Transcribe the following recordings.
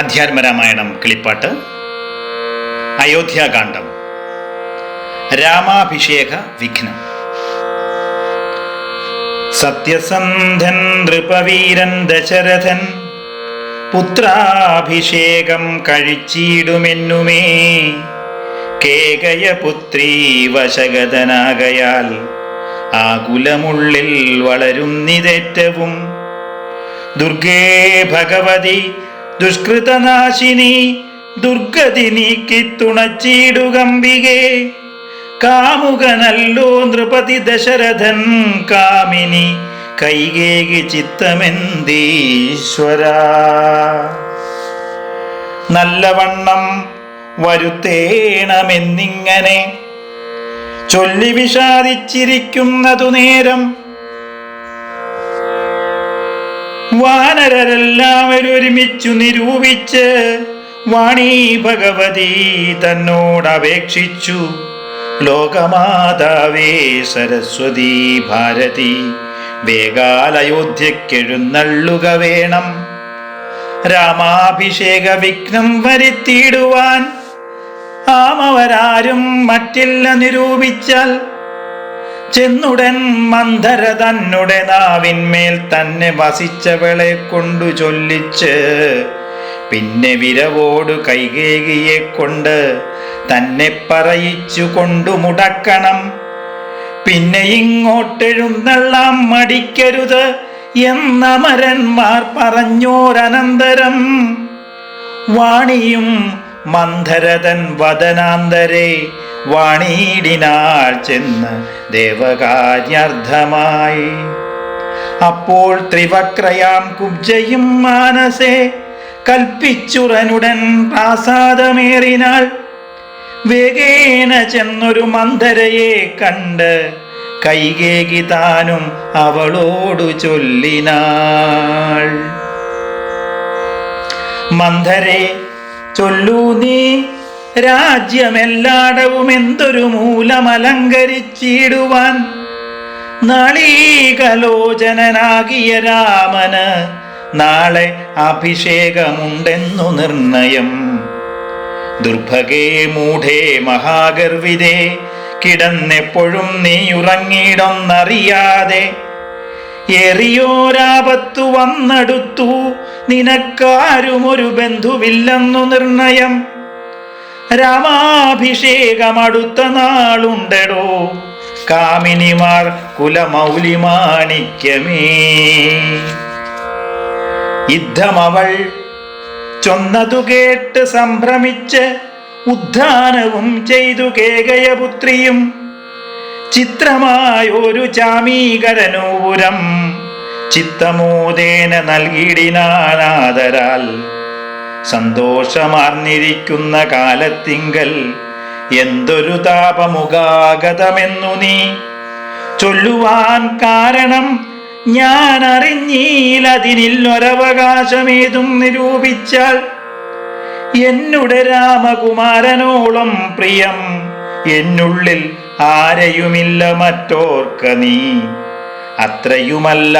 അധ്യാത്മരാമായണം കിളിപ്പാട്ട് അയോധ്യാകാന്ഡം രാമാഭിഷേക വിഘ്നം. സത്യസന്ധൻ നൃപവീരൻ ദശരഥൻ പുത്രാഭിഷേകം കഴിച്ചിടുമെന്നുമേ. കേകയപുത്രീ വശഗതനാകയാൽ ആകുലമുള്ളിൽ വളരുന്നിതേറ്റവും. ദുർഗേ ഭഗവതി ദുഷ്കൃതനാശിനി ദുർഗതി നീക്കി തുണച്ചിടുകമ്പികേ കാമുകനല്ലോ നൃപതി ദശരഥൻ കാമിനി കൈകേകി ചിത്തമെന്തീശ്വര. നല്ലവണ്ണം വരുത്തേണമെന്നിങ്ങനെ ചൊല്ലി വിഷാദിച്ചിരിക്കുന്നതു നേരം വാനരരെല്ലാവരും ഒരുമിച്ചു നിരൂപിച്ച് വാണി ഭഗവതി തന്നോടപേക്ഷിച്ചു ലോകമാതാവേ സരസ്വതി ഭാരതി വേഗാലയോധ്യക്കെഴുന്നള്ളുക വേണം. രാമാഭിഷേക വിഘ്നം വരുത്തിയിടുവാൻ ആമവരാരും മറ്റില്ല നിരൂപിച്ചാൽ ചെന്നുടൻ മന്ധര തന്നുടെ നാവിന്മേൽ തന്നെ വസിച്ചവളെ കൊണ്ടു ചൊല്ലിച്ച് പിന്നെ വിരവോടു കൈകേകിയെ കൊണ്ട് തന്നെ പറയിച്ചു കൊണ്ടു മുടക്കണം. പിന്നെ ഇങ്ങോട്ടെഴുന്നള്ളാം മടിക്കരുത് എന്നമരന്മാർ പറഞ്ഞോരനന്തരം. വാണിയും മന്ധരതൻ വദനാന്തരെ വാണിയിടിനാൾ ചെന്ന് ദേവകാര്യാർത്ഥമായി. അപ്പോൾ ത്രിവക്രയാം കുബ്ജയും മാനസേ കൽപ്പിച്ചുറനുടൻ പ്രാസാദമേറിനാൾ വേഗേന ചെന്നൊരു മന്ധരയെ കണ്ട് കൈകേകി താനും അവളോടു ചൊല്ലിനാൾ. മന്ധരെ ചൊല്ലൂ നീ. രാജ്യമെല്ലാടവും എന്തൊരു മൂലമലങ്കരിച്ചിടുവാൻ നളീകലോചനനാകിയ രാമന് നാളെ അഭിഷേകമുണ്ടെന്നു നിർണയം. ദുർഭഗേ മൂഢേ മഹാഗർവിതേ കിടന്നെപ്പോഴും നീ ഉറങ്ങിയിടൊന്നറിയാതെ എറിയോരാപത്തു വന്നടുത്തു നിനക്കാരും ഒരു ബന്ധുവില്ലെന്നു നിർണയം. രാമാഭിഷേകം അടുത്ത നാളുണ്ടടോ. കാമിനിമാർ കുലമൗലിമാണിക്യമേ. യുദ്ധമവൾ ചൊന്നതു കേട്ട് സംഭ്രമിച്ച് ഉദ്ധാനവും ചെയ്തു കേകയപുത്രിയും. ചിത്രമായൊരു ചാമീകരനൂപുരം ചിത്തമോദേന നൽകിയിടിനാനാദരാൽ. സന്തോഷമാർന്നിരിക്കുന്ന കാലത്തിങ്കൽ എന്തൊരു താപമുഖാഗതമെന്നു നീ ചൊല്ലുവാൻ കാരണം ഞാൻ അറിഞ്ഞീലതിനില്ലൊരവകാശമേതും നിരൂപിച്ചാൽ എന്നുടെ രാമകുമാരനോളം പ്രിയം എന്നുള്ളിൽ ആരെയുമില്ല മറ്റോർക്ക നീ. അത്രയുമല്ല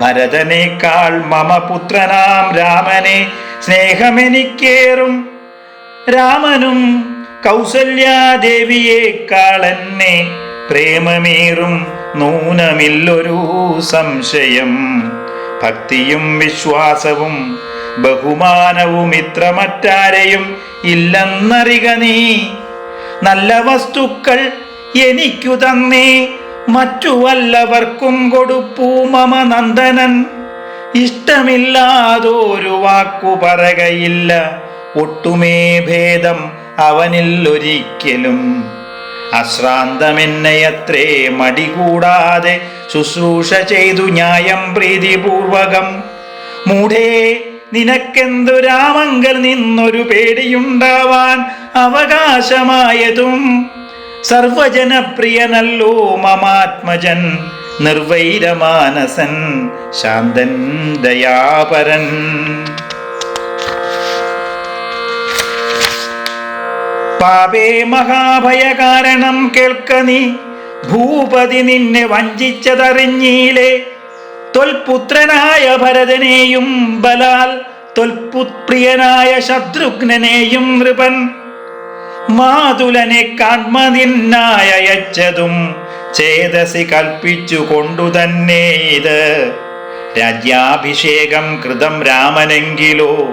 ഭരതനേക്കാൾ മമ പുത്രനാം രാമനെ സ്നേഹമെനിക്കേറും രാമനും കൗസല്യാദേവിയേക്കാൾ എന്നെ പ്രേമമേറും നൂനമില്ലൊരു സംശയം. ഭക്തിയും വിശ്വാസവും ബഹുമാനവും ഇത്ര മറ്റാരെയും ഇല്ലെന്നറിക നീ. നല്ല വസ്തുക്കൾ എനിക്കു തന്നേ. മറ്റു വല്ലവർക്കും കൊടുപ്പൂ നന്ദനൻ ഇഷ്ടമില്ലാതൊരു വാക്കു പറകയില്ല ഒട്ടുമേ ഭേദം അവനിൽ ഒരിക്കലും അശ്രാന്തമെന്നയത്രേ മടി കൂടാതെ ശുശ്രൂഷ ചെയ്തു ന്യായം പ്രീതിപൂർവകം. മൂഢേ നിനക്കെന്തു രാമങ്കൽ നിന്നൊരു പേടിയുണ്ടാവാൻ അവകാശമായതും. സർവജനപ്രിയനല്ലോ മമാത്മജൻ. നിർവൈരമാനസൻ ശാന്തൻ ദയാപരൻ. പാപേ മഹാഭയകാരണം കേൾക്ക നീ. ഭൂപതി നിന്നെ വഞ്ചിച്ചതറിഞ്ഞീലേ. തൊൽപുത്രനായ ഭരതനെയും ബലാൽ തൊൽപുത്പ്രിയനായ ശത്രുഘ്നനെയും നൃപൻ. മാതുലനെ കാൺമതിനായച്ചതും ചേതസി കൽപ്പിച്ചു കൊണ്ടു തന്നെ ഇത്. രാജ്യാഭിഷേകം കൃതം രാമനെങ്കിലോ.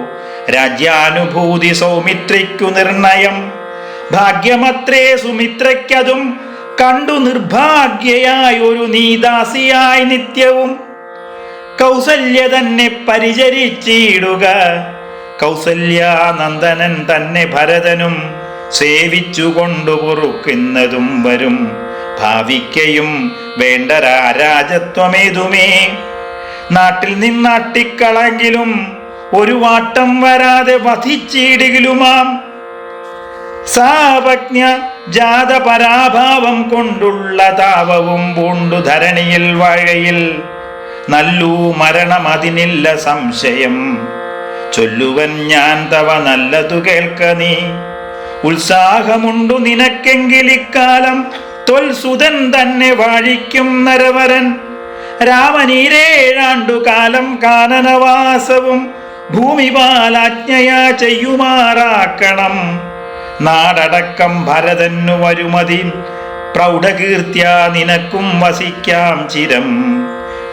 രാജ്യാനുഭൂതി സൗമിത്രിക്കു നിർണയം. ഭാഗ്യമത്രേ സുമിത്രയ്ക്കതും കണ്ടു നിർഭാഗ്യയായി ഒരു നീദാസിയായി നിത്യവും. കൗസല്യ തന്നെ പരിചരിച്ചിടുക. കൗസല്യാനന്ദനൻ തന്നെ ഭരതനും സേവിച്ചുകൊണ്ടു പൊറുക്കുന്നതും വരും. ഭാവിക്കയും വേണ്ട രാജത്വമേതുമേ? നാട്ടിൽ നിന്നാട്ടിക്കളെങ്കിലും ഒരു വാട്ടം വരാതെ വധിച്ചിടുകിലുമാം. സാപജ്ഞ ജാത പരാഭാവം കൊണ്ടുള്ള താപവും പൂണ്ടു ധരണിയിൽ വാഴയിൽ. നല്ലൂ മരണം അതിനില്ല സംശയം. ചൊല്ലുവൻ ഞാൻ തവ നല്ലതു കേൾക്ക നീ. ഉത്സാഹമുണ്ടു നിനക്കെങ്കിലിക്കാലം തൊൽസുതൻ തന്നെ വാഴിക്കും നരവരൻ. രാമനീരേഴാണ്ടു കാലം കാനനവാസവും ഭൂമിപാലാജ്ഞയാ ചെയ്യുമാറാക്കണം. നാടടക്കം ഭരതന്നു വരുമതി പ്രൗഢകീർത്തിയ നിനക്കും വസിക്കാം ചിരം.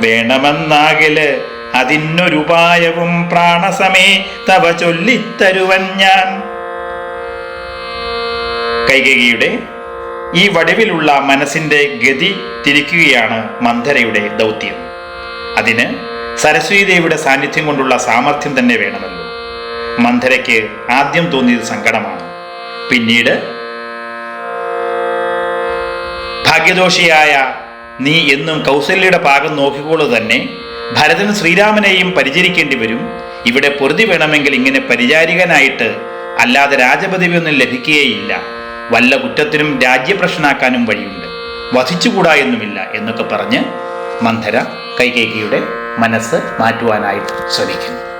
വേണമെന്നാകിൽ അതിനൊരുപായവും പ്രാണസമേ തവ ചൊല്ലിത്തരുവൻ ഞാൻ. കൈകേയിയുടെ ഈ വടിവിലുള്ള മനസ്സിന്റെ ഗതി തിരിക്കുകയാണ് മന്ധരയുടെ ദൗത്യം. അതിന് സരസ്വതിദേവിയുടെ സാന്നിധ്യം കൊണ്ടുള്ള സാമർഥ്യം തന്നെ വേണമല്ലോ. മന്ധരയ്ക്ക് ആദ്യം തോന്നിയത് സങ്കടമാണ്. പിന്നീട് ഭാഗ്യദോഷിയായ നീ എന്നും കൗസല്യയുടെ പാകം നോക്കിക്കോളൂ തന്നെ ഭരതൻ ശ്രീരാമനെയും പരിചരിക്കേണ്ടി വരും. ഇവിടെ പൊറുതി വേണമെങ്കിൽ ഇങ്ങനെ പരിചാരികനായിട്ട് അല്ലാതെ രാജപദവിയൊന്നും ലഭിക്കുകയില്ല. വല്ല കുറ്റത്തിനും രാജ്യപ്രശ്നാക്കാനും വഴിയുണ്ട്. വധിച്ചുകൂടാ എന്നുമില്ല എന്നൊക്കെ പറഞ്ഞ് മന്ധര കൈകേകിയുടെ മനസ്സ് മാറ്റുവാനായിട്ട് ശ്രമിക്കുന്നു.